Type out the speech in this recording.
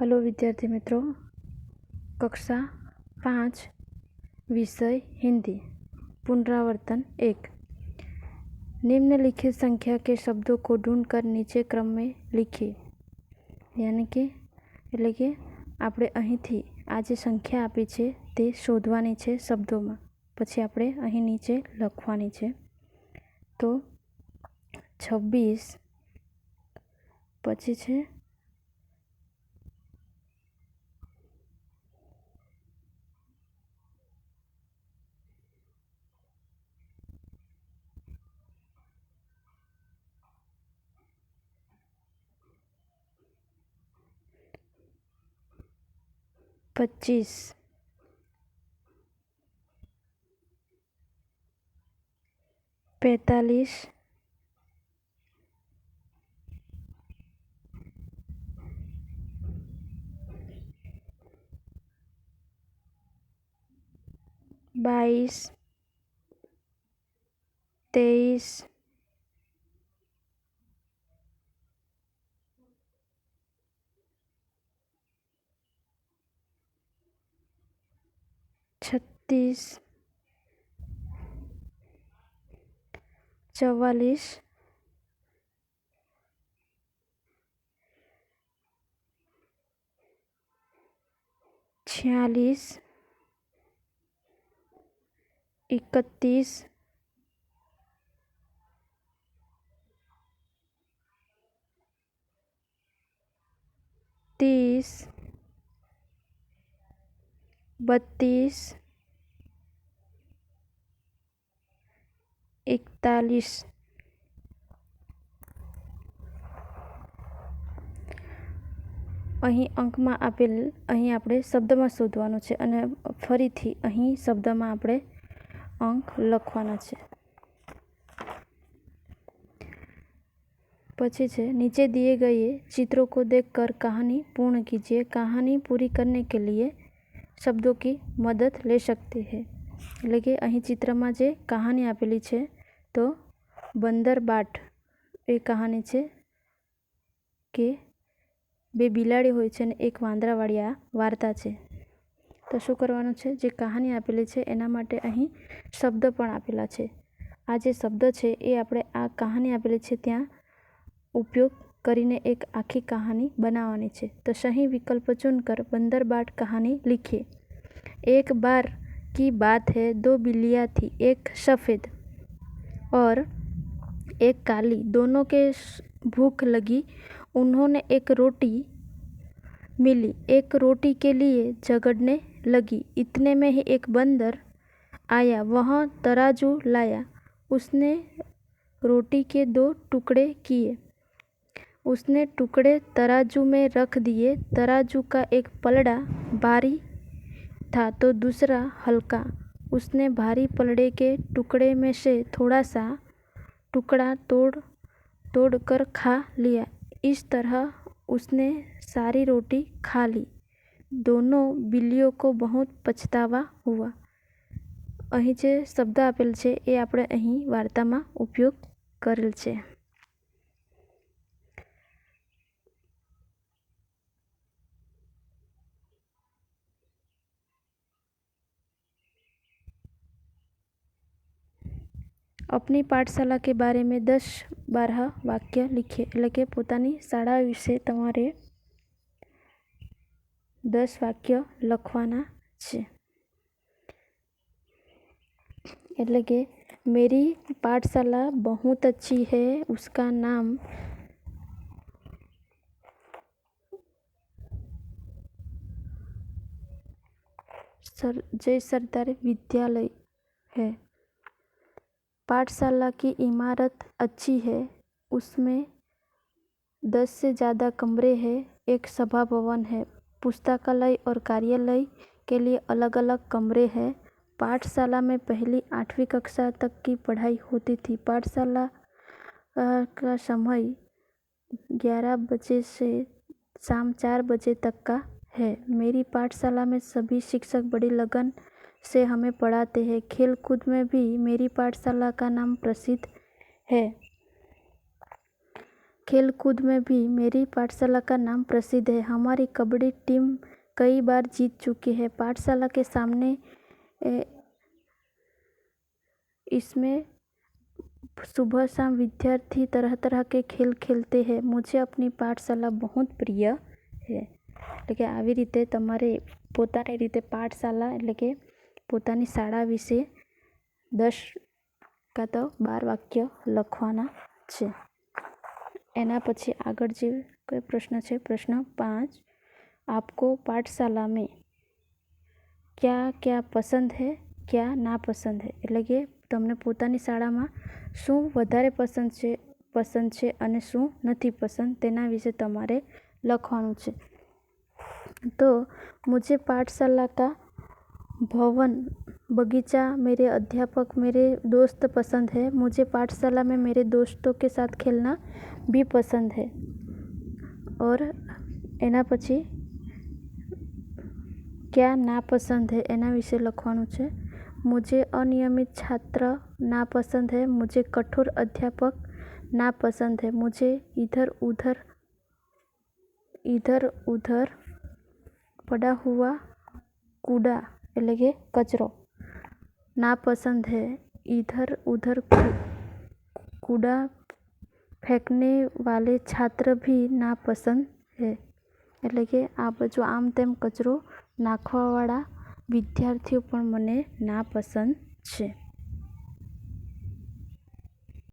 Hello विद्यार्थी मित्रों कक्षा पाँच विषय हिंदी पुनरावर्तन एक निम्नलिखित संख्या के शब्दों को ढूंढकर नीचे क्रम में लिखिए યાની કે એટલે કે આપણે અહીંથી આ જે સંખ્યા આપી છે તે શોધવાની છે શબ્દોમાં પછી આપણે અહીં નીચે લખવાની છે તો છવ્વીસ પછી છે પચીસ પેંતાલીસ બાવીસ તેવીસ छत्तीस चौवालीस छियालीस इकतीस तीस बत्तीस એકતાલીસ અહીં અંકમાં આપેલ અહીં આપણે શબ્દમાં શોધવાનું છે અને ફરીથી અહીં શબ્દમાં આપણે અંક લખવાના છે પછી છે नीचे दिए गए चित्रों को देखकर कहानी पूर्ण कीजिए कहानी पूरी करने के लिए શબ્દો કી મદદ લે શકતી હે. એટલે કે અહીં ચિત્રમાં જે કહાની આપેલી છે, તો બંદર બાટ એ કહાની છે કે બે બિલાડી હોય છે અને એક વાંદરાવાળી આ વાર્તા છે. તો શું કરવાનું છે? જે કહાની આપેલી છે, એના માટે અહીં શબ્દ પણ આપેલા છે. આ જે શબ્દ છે, એ આપણે આ કહાની આપેલી છે, ત્યાં ઉપયોગ કરીને एक આખી कहानी બનાવવાની છે. તો સહી વિકલ્પ चुनकर बंदरबाट कहानी लिखी एक बार की बात है दो बिल्लियाँ थी एक सफ़ेद और एक काली दोनों के भूख लगी उन्होंने एक रोटी मिली एक रोटी के लिए झगड़ने लगी इतने में ही एक बंदर आया वह तराजू लाया उसने रोटी के दो टुकड़े किए उसने टुकड़े तराजू में रख दिए तराजू का एक पलड़ा भारी था तो दूसरा हल्का उसने भारी पलड़े के टुकड़े में से थोड़ा सा टुकड़ा तोड़ तोड़ कर खा लिया इस तरह उसने सारी रोटी खा ली दोनों बिल्लियों को बहुत पछतावा हुआ અહીં જે શબ્દ આપેલ છે એ આપણે અહીં વાર્તામાં ઉપયોગ કરેલ છે अपनी पाठशाला के बारे में दस बारह વાક્ય લીખીએ એટલે કે પોતાની શાળા વિશે તમારે દસ વાક્ય લખવાના છે એટલે કે मेरी पाठशाला बहुत अच्छी है उसका नाम सर जय सरदार विद्यालय है पाठशाला की इमारत अच्छी है, उसमें दस से ज़्यादा कमरे हैं, एक सभा भवन है। पुस्तकालय और कार्यालय के लिए अलग अलग कमरे हैं। पाठशाला में पहली आठवीं कक्षा तक की पढ़ाई होती थी। पाठशाला का समय ग्यारह बजे से शाम चार बजे तक का है। मेरी पाठशाला में सभी शिक्षक बड़ी लगन से हमें पढ़ाते हैं खेल कूद में भी मेरी पाठशाला का नाम प्रसिद्ध है खेल कूद में भी मेरी पाठशाला का नाम प्रसिद्ध है हमारी कबड्डी टीम कई बार जीत चुकी है पाठशाला के सामने इसमें सुबह शाम विद्यार्थी तरह तरह के खेल खेलते हैं मुझे अपनी પાઠશાલા बहुत પ્રિય છે એટલે કે આવી રીતે તમારે પોતાની રીતે પાઠશાલા એટલે કે પોતાની શાળા વિશે દસ કાં તો બાર વાક્ય લખવાના છે. એના પછી આગળ જે કોઈ પ્રશ્ન છે, પ્રશ્ન પાંચ. આપકો પાઠશાલા મેં ક્યા ક્યા પસંદ હૈ, ક્યા નાપસંદ હૈ? એટલે કે તમને પોતાની શાળામાં શું વધારે પસંદ છે પસંદ છે અને શું નથી પસંદ તેના વિશે તમારે લખવાનું છે. તો મુજે પાઠશાલા કા भवन बगीचा मेरे अध्यापक मेरे दोस्त पसंद है मुझे पाठशाला में मेरे दोस्तों के साथ खेलना भी पसंद है और એના પછી क्या नापसंद है એના વિશે લખવાનું છે मुझे अनियमित छात्र नापसंद है मुझे कठोर अध्यापक नापसंद है मुझे इधर उधर इधर उधर पड़ा हुआ कूड़ा એટલે કે કચરો नापसंद है इधर उधर कूड़ा फेंकने वाले छात्र भी नापसंद है એટલે કે આ બાજુ આમ તેમ કચરો નાખવાવાળા વિદ્યાર્થીઓ પણ મને નાપસંદ છે